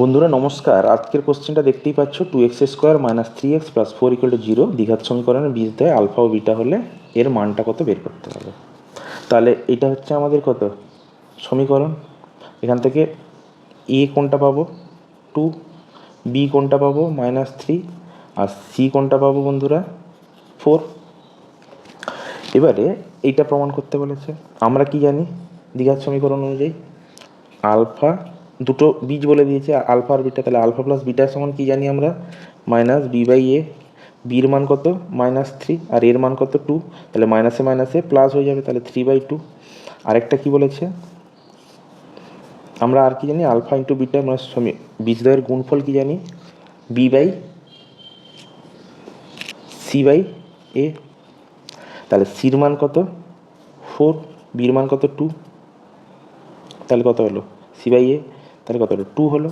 বন্ধুরা, নমস্কার। আজকের কোশ্চেনটা দেখতেই পাচ্ছ two x square minus three x plus four equal to zero দ্বিঘাত সমীকরণের বীজ দেয় আলফা ও বিটা হলে এর মানটা কত বের করতে হবে? তাহলে এটা হচ্ছে আমাদের কত? সমীকরণ। এখান থেকে এ কোনটা পাবো? টু বি কোনটা পাবো? মাইনাস থ্রি আর সি কোনটা পাবো বন্ধুরা? ফোর এবারে এইটা প্রমাণ করতে বলেছে। আমরা কি জানি? দ্বিঘাত সমীকরণ অনুযায়ী। আলফা দুটো বীজ বলে দিয়েছে আলফা আর বিটা, তাহলে আলফা প্লাস বিটা সমান কি জানি আমরা? মাইনাস বি বাই এ বির মান কত? মাইনাস থ্রি আর এর মান কত? টু তাহলে মাইনাসে মাইনাসে প্লাস হয়ে যাবে, তাহলে থ্রি বাই টু আরেকটা কি বলেছে? আমরা আর কি জানি? আলফা ইন্টু বিটা মানে বীজদ্বয়ের গুণফল কি জানি? B by c by a তাহলে সির মান কত? ফোর বির মান কত? টু তাহলে কত হলো? সি বাই এ তাহলে কত হলো? টু হলো।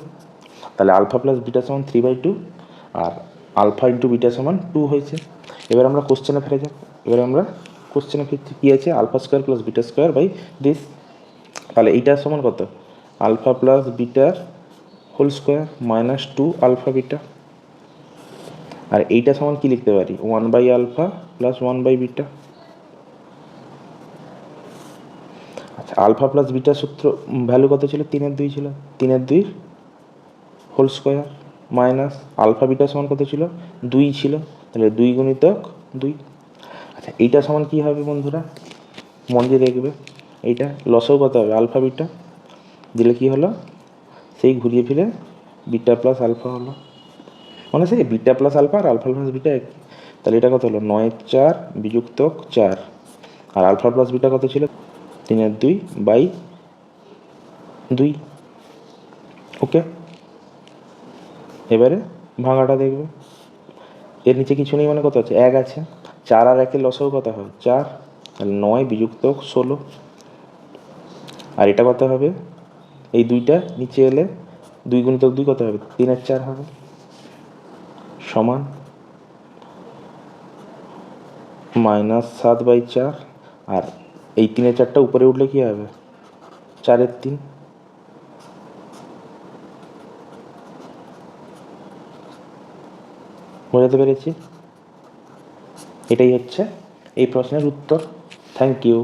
তাহলে আলফা প্লাস বিটা সমান থ্রি বাই টু আর আলফা ইন্টু বিটা সমান টু হয়েছে। এবার আমরা কোশ্চেনে ফিরে যাব এবার আমরা কোশ্চেনে ফিরছি। কী আছে? Alpha square plus beta square by this তাহলে এইটার সমান কত? Alpha plus bitter whole square minus two alpha beta আর এইটা সমান কি লিখতে পারি? One by alpha plus one by beta আচ্ছা আলফা প্লাস বিটা সূত্র ভ্যালু কত ছিল? তিনের দুই ছিল। তিনের দুই whole square minus alpha beta সমান কত ছিল? দুই ছিল। তাহলে দুই গুণিতক দুই। আচ্ছা এইটা সমান কী হবে বন্ধুরা? মন দিয়ে দেখবে। এইটা লসও কত হবে? Alpha beta. দিলে কি হলো? সেই ঘুরিয়ে ফিরে বিটা প্লাস আলফা হলো। মানে সেই বিটা প্লাস আলফা আর আলফা প্লাস বিটা এক। তাহলে এটা কত হলো? নয় চার বিযুক্তক চার। আর আলফা প্লাস বিটা কত ছিল? তিনের দুই বাই দুই। ওকে? এবারে ভাঙাটা দেখবে। এর নিচে কিছু নেই মানে কত আছে? এক আছে। চার আর একের লসও কত হবে? চার। তাহলে নয় বিযুক্ত ষোলো। আর এটা কত হবে? এই দুইটা নিচে এলে দুই গুণিতক দুই কত হবে? তিনের চার হবে। সমান মাইনাস সাত বাই চার। আর এই তিনে চারটা উপরে উঠলে কি হবে? চারের তিন। বোঝাতে পেরেছি? এটাই হচ্ছে এই প্রশ্নের উত্তর। Thank you